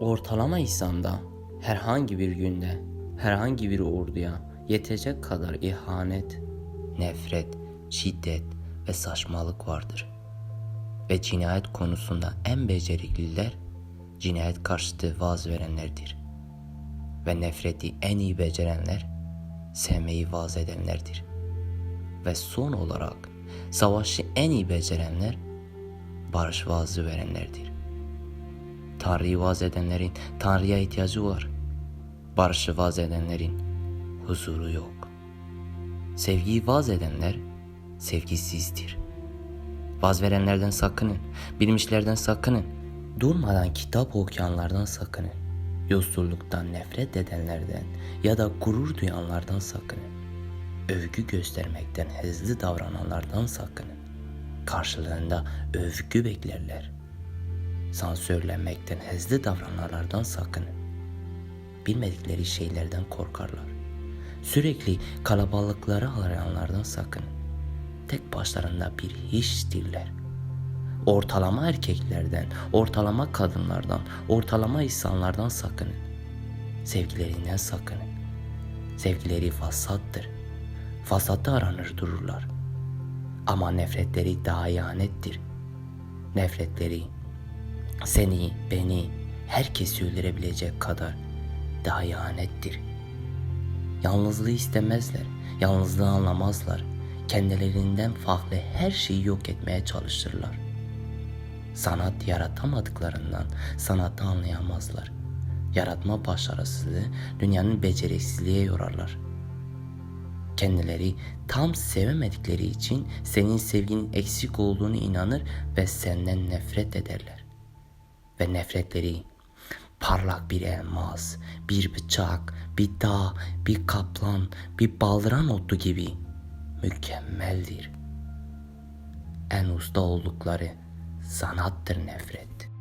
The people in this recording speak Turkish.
Ortalama İslam'da herhangi bir günde herhangi bir orduya yetecek kadar ihanet, nefret, şiddet ve saçmalık vardır. Ve cinayet konusunda en becerikliler cinayet karşıtı vaaz verenlerdir. Ve nefreti en iyi becerenler sevmeyi vaaz edenlerdir. Ve son olarak savaşı en iyi becerenler barış vaazı verenlerdir. Tanrı'yı vaaz edenlerin Tanrı'ya ihtiyacı var. Barışı vaaz edenlerin huzuru yok. Sevgiyi vaaz edenler sevgisizdir. Vaz verenlerden sakının, bilmişlerden sakının. Durmadan kitap okuyanlardan sakının. Yoksulluktan nefret edenlerden ya da gurur duyanlardan sakının. Övgü göstermekten hızlı davrananlardan sakının. Karşılığında övgü beklerler sansürlenmekten hızlı davrananlardan sakının. Bilmedikleri şeylerden korkarlar. Sürekli kalabalıkları arayanlardan sakının. Tek başlarında bir hiçtirler. Ortalama erkeklerden, ortalama kadınlardan, ortalama insanlardan sakının. Sevgilerinden sakının. Sevgileri fasattır. Fasatta aranır dururlar. Ama nefretleri daha ihanettir. Nefretleri seni, beni, herkesi öldürebilecek kadar daha ihanettir. Yalnızlığı istemezler, yalnızlığı anlamazlar. Kendilerinden farklı her şeyi yok etmeye çalışırlar. Sanat yaratamadıklarından sanatı anlayamazlar. Yaratma başarısızlığı dünyanın beceriksizliğe yorarlar. Kendileri tam sevemedikleri için senin sevginin eksik olduğunu inanır ve senden nefret ederler ve nefretleri parlak bir elmas, bir bıçak, bir dağ, bir kaplan, bir baldıran otu gibi mükemmeldir. En usta oldukları sanattır nefret.''